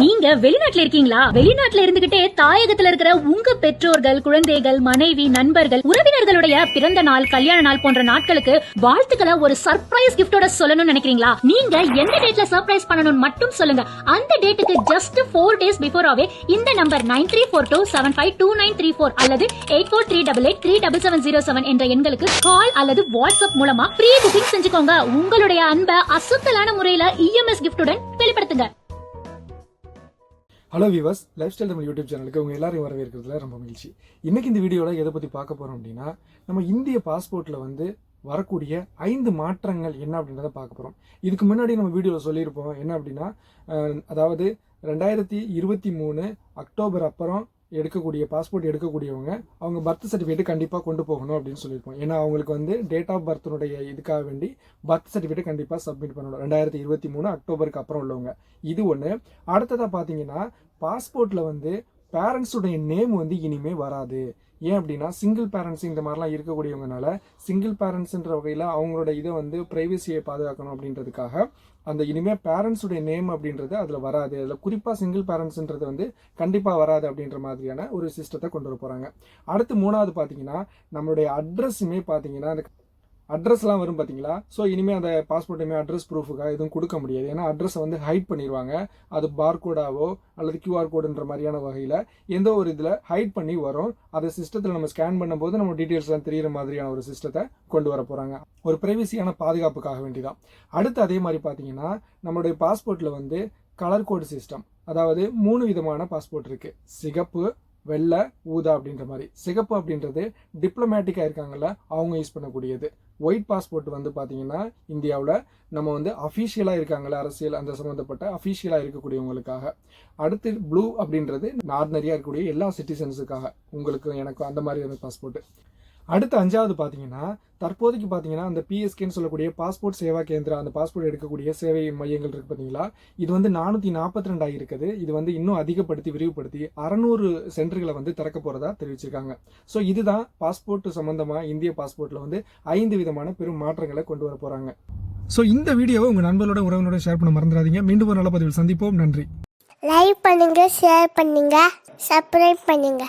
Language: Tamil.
நீங்க வெளிநாட்டுல இருக்கீங்களா? வெளிநாட்டுல இருந்துகிட்டே தாயகத்துல இருக்கிற உங்க பெற்றோர்கள் குழந்தைகள் மனைவி நண்பர்கள் உறவினர்களுடைய பிறந்த நாள் கல்யாண நாள் போன்ற நாட்களுக்கு வாழ்த்துக்களை ஒரு சர்ப்ரைஸ் கிஃப்டோட சொல்லணும்னு நினைக்கிறீங்களா? நீங்க எந்த டேட்ல சர்ப்ரைஸ் பண்ணணும்னு மட்டும் சொல்லுங்க. அந்த டேட்டுக்கு ஜஸ்ட் ஃபோர் டேஸ் பிஃபோராவே இந்த number nine three four two seven five two nine three four அல்லது eight four three double eight three double seven zero seven என்ற எண்களுக்கு கால் அல்லது வாட்ஸ்அப் மூலமா ப்ரீ புக்கிங் செஞ்சுக்கோங்க. உங்களுடைய அன்பை அசுத்தலான முறையில இஎம்எஸ் கிஃப்டுடன் வெளிப்படுத்துங்க. Hello viewers lifestyle Tamil YouTube சேனலுக்கு உங்கள் எல்லாரையும் வரவேற்கிறதுல ரொம்ப மகிழ்ச்சி. இன்றைக்கி இந்த வீடியோவில் எதை பற்றி பார்க்க போகிறோம் அப்படின்னா நம்ம இந்திய பாஸ்போர்ட்டில் வந்து வரக்கூடிய ஐந்து மாற்றங்கள் என்ன அப்படின்றத பார்க்க போகிறோம் இதுக்கு முன்னாடி நம்ம வீடியோவில் சொல்லியிருப்போம் என்ன அப்படின்னா அதாவது ரெண்டாயிரத்தி இருபத்தி மூணு அக்டோபர் அப்புறம் எடுக்கக்கூடிய பாஸ்போர்ட் எடுக்கக்கூடியவங்க அவங்க பர்த் சர்டிஃபிகேட் கண்டிப்பாக கொண்டு போகணும் அப்படின்னு சொல்லியிருப்போம் ஏன்னா அவங்களுக்கு வந்து டேட் ஆஃப் பர்த்தினுடைய இதுக்காக வேண்டி பர்த் சர்டிஃபிகேட் கண்டிப்பாக சப்மிட் பண்ணணும். ரெண்டாயிரத்தி இருபத்தி மூணு அக்டோபருக்கு அப்புறம் உள்ளவங்க. இது ஒன்று அடுத்ததாக பார்த்தீங்கன்னா பாஸ்போர்ட்டில் வந்து பேரண்ட்ஸுடைய நேம் வந்து இனிமே வராது. ஏன் அப்படின்னா சிங்கிள் பேரண்ட்ஸ் இந்த மாதிரிலாம் இருக்கக்கூடியவங்கனால சிங்கிள் பேரண்ட்ஸுன்ற வகையில் அவங்களோட இதை வந்து ப்ரைவசியை பாதுகாக்கணும் அப்படின்றதுக்காக அந்த இனிமே பேரண்ட்ஸுடைய நேம் அப்படின்றது அதில் வராது. அதில் குறிப்பாக சிங்கிள் பேரண்ட்ஸுன்றது வந்து கண்டிப்பாக வராது அப்படின்ற மாதிரியான ஒரு சிஸ்டத்தை கொண்டு வர போகிறாங்க அடுத்து மூணாவது பார்த்தீங்கன்னா நம்மளுடைய அட்ரஸுமே பார்த்தீங்கன்னா அந்த அட்ரஸ்லாம் வரும் பார்த்தீங்களா ஸோ இனிமேல் அந்த பாஸ்போர்ட்டுமே அட்ரஸ் ப்ரூஃபுக்காக எதுவும் கொடுக்க முடியாது. ஏன்னா அட்ரஸை வந்து ஹைட் பண்ணிடுவாங்க அது பார்கோடாவோ அல்லது கியூஆர் கோடுன்ற மாதிரியான வகையில் எந்த ஒரு இதில் ஹைட் பண்ணி வரும். அதை சிஸ்டத்தில் நம்ம ஸ்கேன் பண்ணும்போது நம்ம டீட்டெயில்ஸ்லாம் தெரியிற மாதிரியான ஒரு சிஸ்டத்தை கொண்டு வர போகிறாங்க ஒரு ப்ரைவசியான பாதுகாப்புக்காக வேண்டிதான். அடுத்து அதே மாதிரி பார்த்தீங்கன்னா நம்மளுடைய பாஸ்போர்ட்டில் வந்து கலர் கோடு சிஸ்டம் அதாவது மூணு விதமான பாஸ்போர்ட் இருக்குது சிகப்பு வெள்ளை ஊதா அப்படின்ற மாதிரி. சிகப்பு அப்படின்றது டிப்ளமேட்டிக்காக இருக்காங்கல்ல அவங்க யூஸ் பண்ணக்கூடியது. ஒயிட் பாஸ்போர்ட் வந்து பார்த்தீங்கன்னா இந்தியாவில் நம்ம வந்து அஃபீஷியலாக இருக்காங்கல்ல அரசியல் அந்த சம்மந்தப்பட்ட அஃபீஷியலாக இருக்கக்கூடியவங்களுக்காக. அடுத்து ப்ளூ அப்படின்றது நார்னரியாக இருக்கக்கூடிய எல்லா சிட்டிசன்ஸுக்காக உங்களுக்கு எனக்கும் அந்த மாதிரியான பாஸ்போர்ட் அடுத்து அஞ்சாவது பார்த்தீங்கன்னா தற்போதைக்கு பார்த்தீங்கன்னா அந்த பிஎஸ்கேன்னு சொல்லக்கூடிய பாஸ்போர்ட் சேவா கேந்திரா அந்த பாஸ்போர்ட் எடுக்கக்கூடிய சேவை மையங்கள் இருக்கு பார்த்தீங்களா இது வந்து நானூற்றி நாற்பத்தி ரெண்டாக இருக்குது இது வந்து இன்னும் அதிகப்படுத்தி விரிவுபடுத்தி அறநூறு சென்டர்களை வந்து திறக்க போகிறதா தெரிவிச்சிருக்காங்க. ஸோ இதுதான் பாஸ்போர்ட் சம்மந்தமாக இந்திய பாஸ்போர்ட்டில் வந்து ஐந்து விதமான பெரும் மாற்றங்களை கொண்டு வர போகிறாங்க ஸோ இந்த வீடியோவை உங்கள் நண்பர்களோட உறவினரோட ஷேர் பண்ண மறந்துடாதீங்க. மீண்டும் ஒரு நல்ல பதிவில் சந்திப்போம். நன்றி. லைக் பண்ணுங்க ஷேர் பண்ணுங்க சப்ஸ்கிரைப் பண்ணுங்க.